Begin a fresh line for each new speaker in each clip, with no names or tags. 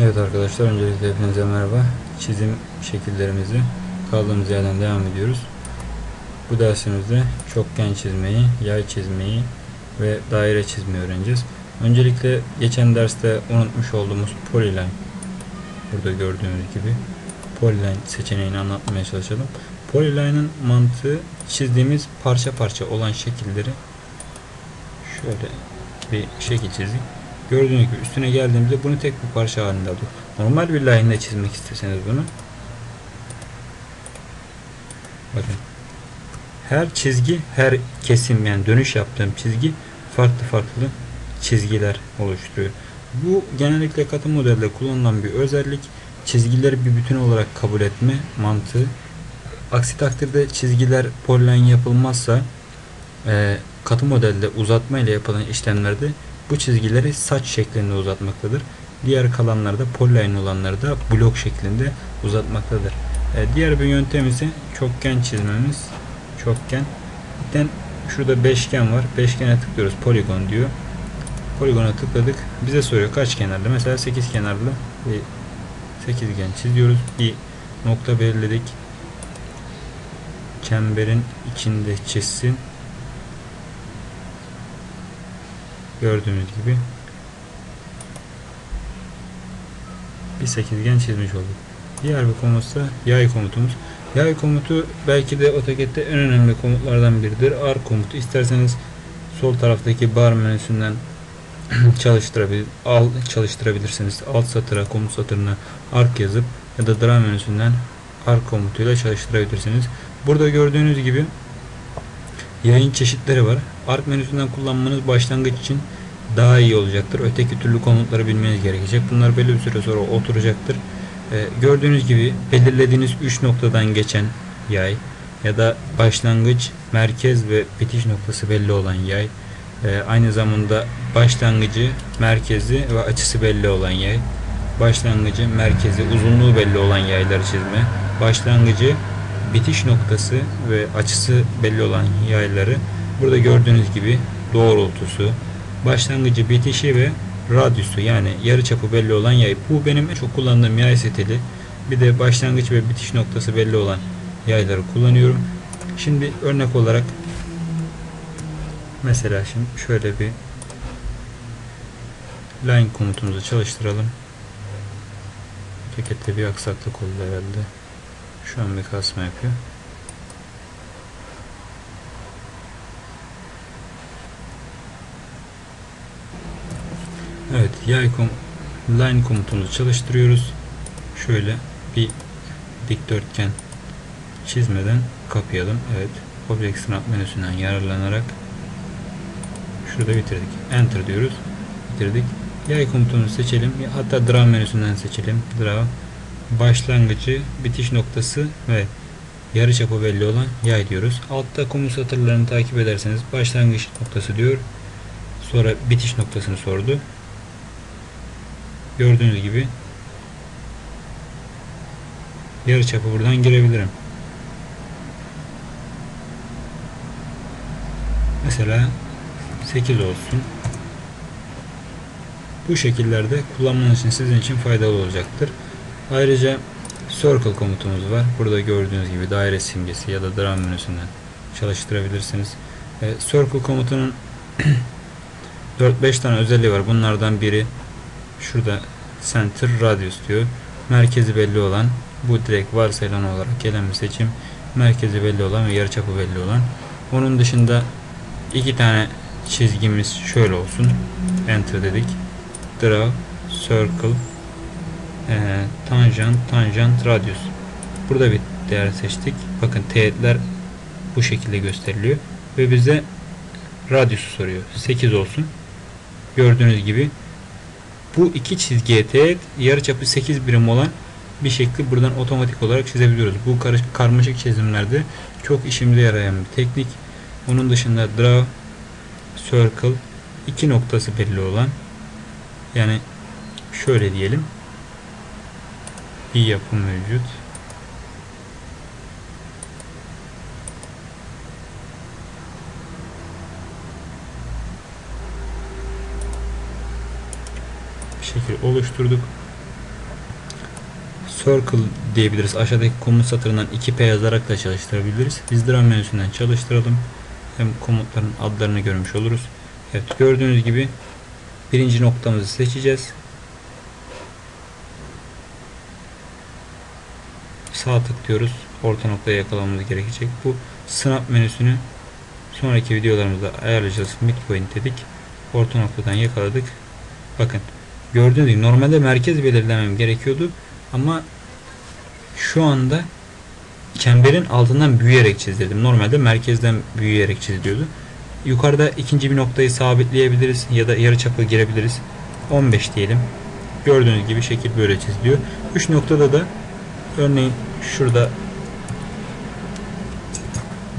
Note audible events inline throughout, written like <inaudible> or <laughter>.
Evet arkadaşlar öncelikle hepinize merhaba. Çizim şekillerimizi kaldığımız yerden devam ediyoruz. Bu dersimizde çokgen çizmeyi, yay çizmeyi ve daire çizmeyi öğreneceğiz. Öncelikle geçen derste unutmuş olduğumuz polyline burada gördüğünüz gibi polyline seçeneğini anlatmaya çalışalım. Polyline'ın mantığı çizdiğimiz parça parça olan şekilleri şöyle bir şekil çizdik. Gördüğünüz gibi üstüne geldiğimizde bunu tek bir parça halinde alıyor. Normal bir line'de çizmek isteseniz bunu bakın her çizgi her kesim yani dönüş yaptığım çizgi farklı farklı çizgiler oluşturuyor. Bu genellikle katı modelde kullanılan bir özellik. Çizgileri bir bütün olarak kabul etme mantığı. Aksi takdirde çizgiler polyline yapılmazsa katı modelde uzatma ile yapılan işlemlerde bu çizgileri saç şeklinde uzatmaktadır. Diğer kalanlarda polyline olanları da blok şeklinde uzatmaktadır. E, diğer bir yöntem ise çokgen çizmemiz. Çokgen. Bitten şurada beşgen var. Beşgene tıklıyoruz. Poligon diyor. Poligona tıkladık. Bize soruyor kaç kenarlı. Mesela 8 kenarlı bir sekizgen çiziyoruz. Bir nokta belirledik. Çemberin içinde çizsin. Gördüğünüz gibi bir sekizgen çizmiş olduk. Diğer bir komutsa yay komutumuz. Yay komutu belki de AutoCAD'de en önemli komutlardan biridir. Arc komutu. İsterseniz sol taraftaki bar menüsünden <clears throat> çalıştırabilir, al, çalıştırabilirsiniz. Alt satıra, komut satırına arc yazıp ya da draw menüsünden arc komutuyla çalıştırabilirsiniz. Burada gördüğünüz gibi yayın çeşitleri var. Arc menüsünden kullanmanız başlangıç için daha iyi olacaktır. Öteki türlü komutları bilmeniz gerekecek. Bunlar belli bir süre sonra oturacaktır. Ee, gördüğünüz gibi belirlediğiniz 3 noktadan geçen yay ya da başlangıç, merkez ve bitiş noktası belli olan yay. Ee, aynı zamanda başlangıcı, merkezi ve açısı belli olan yay. Başlangıcı, merkezi, uzunluğu belli olan yayları çizme. Başlangıcı, bitiş noktası ve açısı belli olan yayları burada gördüğünüz gibi doğrultusu, başlangıcı, bitişi ve radyüsü yani yarı çapı belli olan yay. Bu benim çok kullandığım yay setili. Bir de başlangıç ve bitiş noktası belli olan yayları kullanıyorum. Şimdi örnek olarak mesela şimdi şöyle bir line komutumuzu çalıştıralım. Pakette bir aksaklık oldu herhalde. Şu an bir kasma yapıyor. Evet, yay kom line komutumuzu çalıştırıyoruz. Şöyle bir dikdörtgen çizmeden kapayalım. Evet, Object Snap menüsünden yararlanarak şurada bitirdik. Enter diyoruz. Bitirdik. Yay komutunu seçelim. Hatta Draw menüsünden seçelim. Draw başlangıcı, bitiş noktası ve yarıçapı belli olan yay diyoruz. Altta komut satırlarını takip ederseniz başlangıç noktası diyor. Sonra bitiş noktasını sordu. Gördüğünüz gibi yarıçapı buradan girebilirim. Mesela 8 olsun. Bu şekillerde kullanmanız için sizin için faydalı olacaktır. Ayrıca circle komutumuz var. Burada gördüğünüz gibi daire simgesi ya da drum menüsünden çalıştırabilirsiniz. Circle komutunun <clears throat> 4-5 tane özelliği var. Bunlardan biri şurada center radius diyor. Merkezi belli olan bu direkt varsayılan olarak gelen bir seçim. Merkezi belli olan ve yarıçapı belli olan. Onun dışında iki tane çizgimiz şöyle olsun. Enter dedik. Draw, circle, e, tanjant, tanjant, radius. Burada bir değer seçtik. Bakın teğetler bu şekilde gösteriliyor. Ve bize radiusu soruyor. 8 olsun. Gördüğünüz gibi bu iki çizgiye teğet yarıçapı 8 birim olan bir şekli buradan otomatik olarak çizebiliyoruz. Bu karmaşık çizimlerde çok işimize yarayan bir teknik. Onun dışında draw, circle iki noktası belli olan yani şöyle diyelim bir yapı mevcut. Şekil oluşturduk. circle diyebiliriz. Aşağıdaki komut satırından 2P yazarak da çalıştırabiliriz. Biz drum menüsünden çalıştıralım. Hem komutların adlarını görmüş oluruz. Evet gördüğünüz gibi birinci noktamızı seçeceğiz. Sağ tıklıyoruz. Orta noktayı yakalamamız gerekecek. Bu snap menüsünü sonraki videolarımızda ayarlayacağız. Midpoint dedik. Orta noktadan yakaladık. Bakın gördüğünüz gibi normalde merkez belirlemem gerekiyordu ama şu anda çemberin altından büyüyerek çizdirdim. Normalde merkezden büyüyerek çiziliyordu. Yukarıda ikinci bir noktayı sabitleyebiliriz ya da yarıçapla girebiliriz. 15 diyelim. Gördüğünüz gibi şekil böyle çiziliyor. 3 noktada da örneğin şurada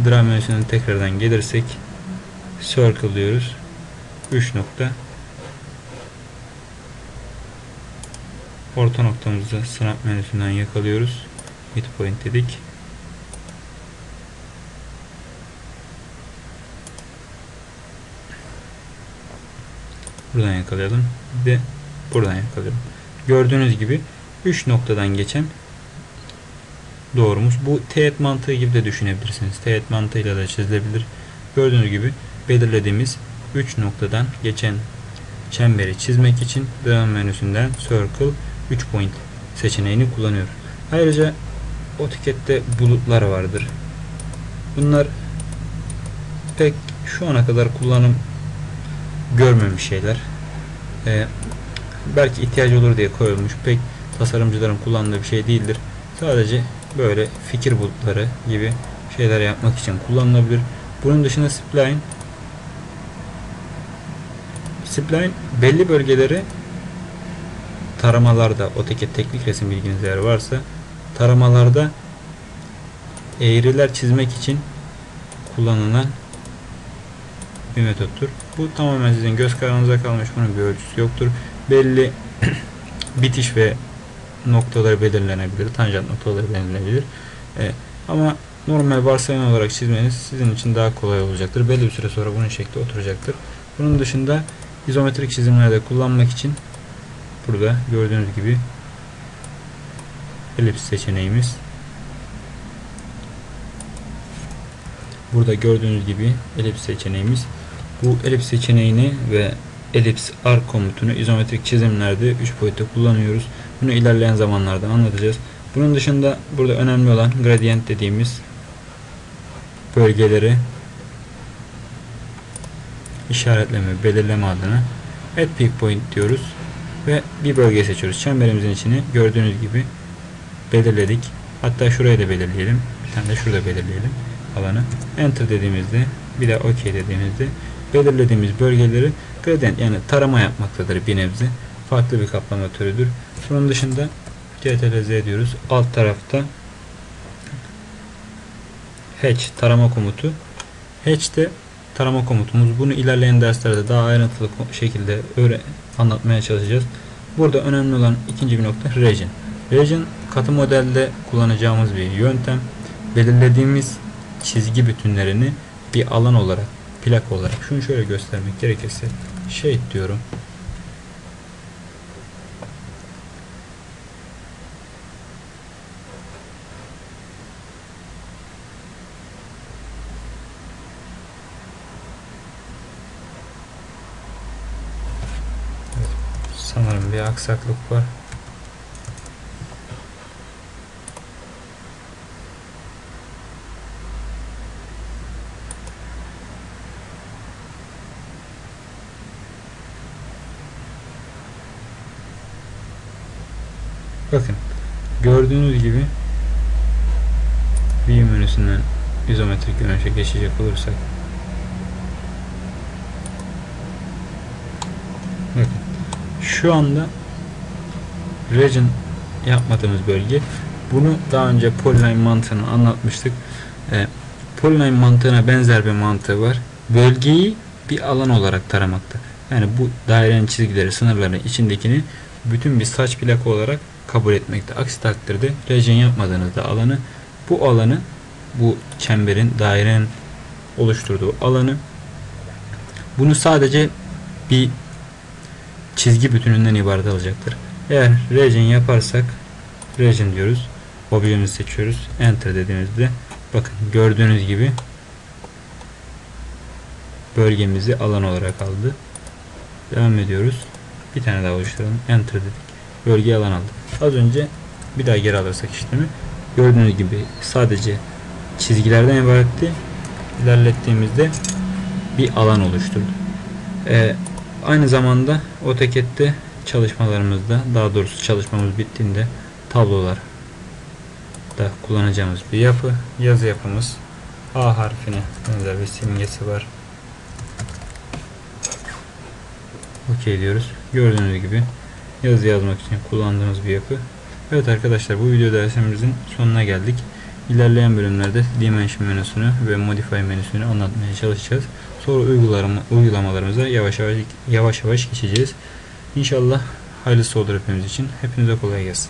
menüsünden tekrardan gelirsek circle diyoruz. 3 nokta orta noktamızı snap menüsünden yakalıyoruz. Midpoint dedik. Buradan yakalayalım. Ve buradan yakalayalım. Gördüğünüz gibi 3 noktadan geçen doğrumuz. Bu teğet mantığı gibi de düşünebilirsiniz. Teğet mantığıyla da çizilebilir. Gördüğünüz gibi belirlediğimiz 3 noktadan geçen çemberi çizmek için devam menüsünden circle 3 point seçeneğini kullanıyoruz. Ayrıca AutoCAD'de bulutlar vardır. Bunlar pek şu ana kadar kullanım görmemiş şeyler. Ee, belki ihtiyacı olur diye koyulmuş. Pek tasarımcıların kullandığı bir şey değildir. Sadece böyle fikir bulutları gibi şeyler yapmak için kullanılabilir. Bunun dışında spline spline belli bölgeleri taramalarda AutoCAD teknik resim bilginiz eğer varsa taramalarda eğriler çizmek için kullanılan bir metottur. Bu tamamen sizin göz kararınıza kalmış. Bunun bir ölçüsü yoktur. Belli <clears throat> bitiş ve noktaları belirlenebilir. Tanjant noktaları belirlenebilir. E, ama normal varsayım olarak çizmeniz sizin için daha kolay olacaktır. Belli bir süre sonra bunun şekli oturacaktır. Bunun dışında izometrik çizimlerde kullanmak için burada gördüğünüz gibi elips seçeneğimiz burada gördüğünüz gibi elips seçeneğimiz bu elips seçeneğini ve elips arc komutunu izometrik çizimlerde 3 boyutta kullanıyoruz. Bunu ilerleyen zamanlarda anlatacağız. Bunun dışında burada önemli olan gradient dediğimiz bölgeleri işaretleme, belirleme adına add peak point diyoruz ve bir bölge seçiyoruz. Çemberimizin içini gördüğünüz gibi belirledik. Hatta şurayı da belirleyelim. Bir tane de şurada belirleyelim alanı. Enter dediğimizde bir de OK dediğimizde belirlediğimiz bölgeleri gradient yani tarama yapmaktadır bir nebze. Farklı bir kaplama türüdür. Bunun dışında CTRL-Z diyoruz. Alt tarafta hatch tarama komutu. Hatch de tarama komutumuz. Bunu ilerleyen derslerde daha ayrıntılı şekilde anlatmaya çalışacağız. Burada önemli olan ikinci bir nokta region. Region katı modelde kullanacağımız bir yöntem. Belirlediğimiz çizgi bütünlerini bir alan olarak, plak olarak şunu şöyle göstermek gerekirse şey diyorum. Sanırım bir aksaklık var. Bakın gördüğünüz gibi view menüsünden izometrik görünüşe geçecek olursak bakın şu anda region yapmadığımız bölge. Bunu daha önce polyline mantığını anlatmıştık. E, polyline mantığına benzer bir mantığı var. Bölgeyi bir alan olarak taramakta. Yani bu dairenin çizgileri sınırları içindekini bütün bir saç plaka olarak kabul etmekte. Aksi takdirde region yapmadığınızda alanı bu alanı bu çemberin dairenin oluşturduğu alanı bunu sadece bir çizgi bütününden ibaret alacaktır. Eğer region yaparsak region diyoruz. Objemizi seçiyoruz. Enter dediğimizde bakın gördüğünüz gibi bölgemizi alan olarak aldı. Devam ediyoruz. Bir tane daha oluşturalım. Enter dedik. Bölge alan aldı. Az önce bir daha geri alırsak işlemi gördüğünüz gibi sadece çizgilerden ibaretti. İlerlettiğimizde bir alan oluşturdu. Ee, aynı zamanda AutoCAD'de çalışmalarımızda daha doğrusu çalışmamız bittiğinde tablolar da kullanacağımız bir yapı. Yazı yapımız A harfine benzer bir simgesi var. OK diyoruz. Gördüğünüz gibi yazı yazmak için kullandığımız bir yapı. Evet arkadaşlar bu video dersimizin sonuna geldik. İlerleyen bölümlerde Dimension menüsünü ve Modify menüsünü anlatmaya çalışacağız. Sonra uygulama, uygulamalarımıza yavaş yavaş yavaş yavaş geçeceğiz. İnşallah hayırlısı olur hepimiz için. Hepinize kolay gelsin.